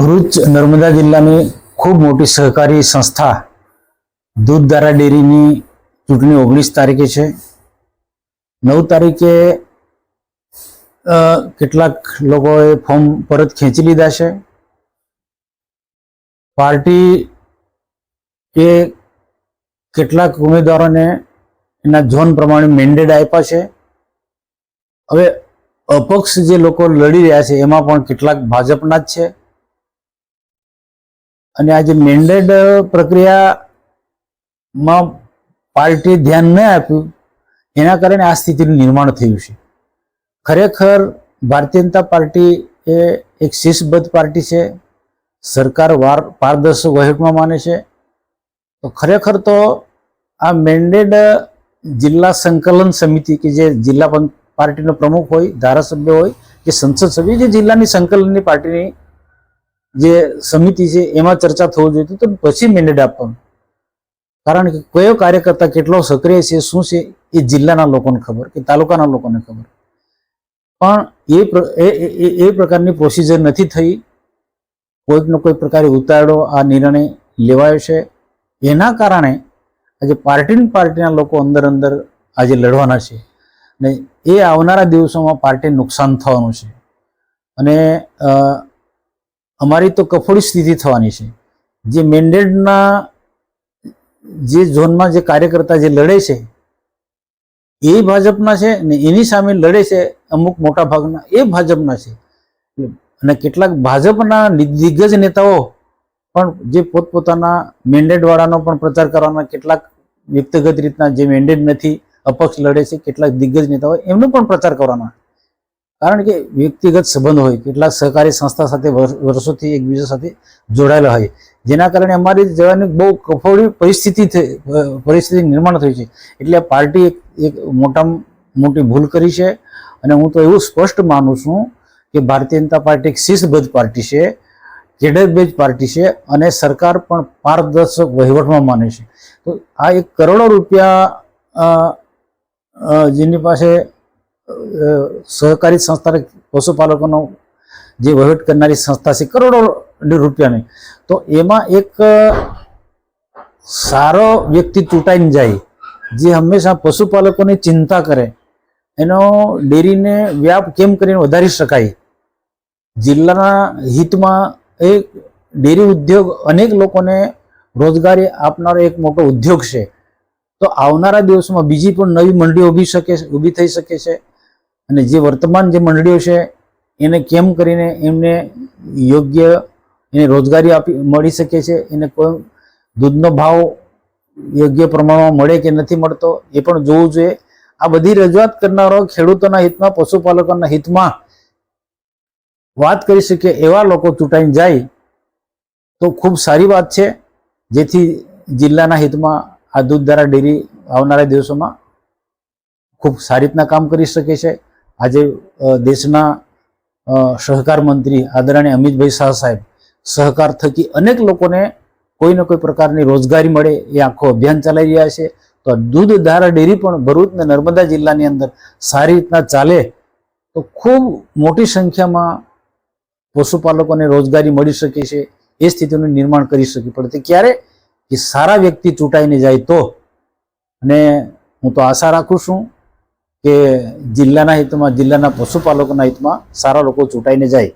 ભરૂચ નર્મદા જિલ્લાની ખૂબ મોટી સહકારી સંસ્થા દૂધધારા ડેરીની ચૂંટણી ઓગણીસ તારીખે છે. નવ તારીખે કેટલાક લોકોએ ફોર્મ પરત ખેંચી લીધા છે. પાર્ટી એ કેટલાક ઉમેદવારોને એના ઝોન પ્રમાણે મેન્ડેટ આપ્યા છે. હવે અપક્ષ જે લોકો લડી રહ્યા છે, એમાં પણ કેટલાક ભાજપના જ છે. અને આ જે મેન્ડેટ પ્રક્રિયામાં પાર્ટીએ ધ્યાન ન આપ્યું, એના કારણે આ સ્થિતિનું નિર્માણ થયું છે. ખરેખર ભારતીય જનતા પાર્ટી એ એક શિસ્તબદ્ધ પાર્ટી છે, સરકાર વાર, પારદર્શક વહીવટમાં માને છે. તો ખરેખર તો આ મેન્ડેડ જિલ્લા સંકલન સમિતિ કે જે જિલ્લા પાર્ટીનો પ્રમુખ હોય, ધારાસભ્ય હોય કે સંસદ સભ્ય જે જિલ્લાની સંકલનની પાર્ટીની જે સમિતિ છે, એમાં ચર્ચા થવું જોઈએ. તો પછી મેન્ડેટ આપવાનું. કારણ કે કયો કાર્યકર્તા કેટલો સક્રિય છે, શું છે, એ જિલ્લાના લોકોને ખબર, કે તાલુકાના લોકોને ખબર. પણ એ એ- પ્રકારની પ્રોસિજર નથી થઈ. કોઈકનો કોઈ પ્રકારે ઉતારડો આ નિર્ણય લેવાયો છે. એના કારણે આજે પાર્ટી પાર્ટીના લોકો અંદર અંદર આજે લડવાના છે. ને એ આવનારા દિવસોમાં પાર્ટીને નુકસાન થવાનું છે. અને અમારી તો કફોડી સ્થિતિ થવાની છે. જે મેન્ડેટના જે ઝોનમાં જે કાર્યકર્તા જે લડે છે, એ ભાજપના છે ને એની સામે લડે છે અમુક મોટા ભાગના, એ ભાજપના છે. અને કેટલાક ભાજપના દિગ્ગજ નેતાઓ પણ જે પોતપોતાના મેન્ડેટવાળાનો પણ પ્રચાર કરવાના કેટલાક વ્યક્તિગત રીતના જે મેન્ડેટ નથી, અપક્ષ લડે છે, કેટલાક દિગ્ગજ નેતાઓ એમનો પણ પ્રચાર કરવાના. કારણ કે વ્યક્તિગત સંબંધ હોય, કેટલાક સહકારી સંસ્થા સાથે વર્ષોથી એકબીજા સાથે જોડાયેલા હોય. જેના કારણે અમારી જવાની બહુ કફોડી પરિસ્થિતિ પરિસ્થિતિ નિર્માણ થઈ છે. એટલે પાર્ટી એક મોટામાં મોટી ભૂલ કરી છે. અને હું તો એવું સ્પષ્ટ માનું છું કે ભારતીય જનતા પાર્ટી એક શિસ્તબદ્ધ પાર્ટી છે કેડરબેજ પાર્ટી છે અને સરકાર પણ પારદર્શક વહીવટમાં માને છે. તો આ એક કરોડો રૂપિયા જેની પાસે સહકારી સંસ્થા પશુપાલકોનો જે વહીવટ કરનારી સંસ્થા છે, કરોડો રૂપિયાની. તો એમાં એક સારો વ્યક્તિ ચૂંટાઈને જાય, જે હંમેશા પશુપાલકોની ચિંતા કરે, એનો ડેરીને વ્યાપ કેમ કરીને વધારી શકાય? જિલ્લાના હિતમાં એક ડેરી ઉદ્યોગ અનેક લોકોને રોજગારી આપનારો એક મોટો ઉદ્યોગ છે. તો આવનારા દિવસોમાં બીજી પણ નવી મંડી ઊભી શકે ઊભી થઈ શકે છે. અને જે વર્તમાન જે મંડળીઓ છે, એને કેમ કરીને એમને યોગ્ય એને રોજગારી આપી મળી શકે છે, એને કોઈ દૂધનો ભાવ યોગ્ય પ્રમાણમાં મળે કે નથી મળતો, એ પણ જોવું જોઈએ. આ બધી રજૂઆત કરનારો ખેડૂતોના હિતમાં, પશુપાલકોના હિતમાં વાત કરી શકીએ એવા લોકો ચૂંટાઈને જાય તો ખૂબ સારી વાત છે. જેથી જિલ્લાના હિતમાં આ દૂધધારા ડેરી આવનારા દિવસોમાં ખૂબ સારી રીતના કામ કરી શકે છે. આજે દેશના સહકાર મંત્રી આદરણીય અમિતભાઈ શાહ સાહેબ સહકાર થકી અનેક લોકોને કોઈને કોઈ પ્રકારની રોજગારી મળે એ આખો અભિયાન ચલાવી રહ્યા છે. તો દૂધ ધારા ડેરી પણ ભરૂચ અને નર્મદા જિલ્લાની અંદર સારી રીતના ચાલે તો ખૂબ મોટી સંખ્યામાં પશુપાલકોને રોજગારી મળી શકે છે, એ સ્થિતિનું નિર્માણ કરી શકે. પડે ક્યારે? કે સારા વ્યક્તિ ચૂંટાઈને જાય તો. અને હું તો આશા રાખું છું કે જિલ્લાના હિતમાં જિલ્લાના પશુપાલકોના હિતમાં સારા લોકો ચૂંટાઈને જાય.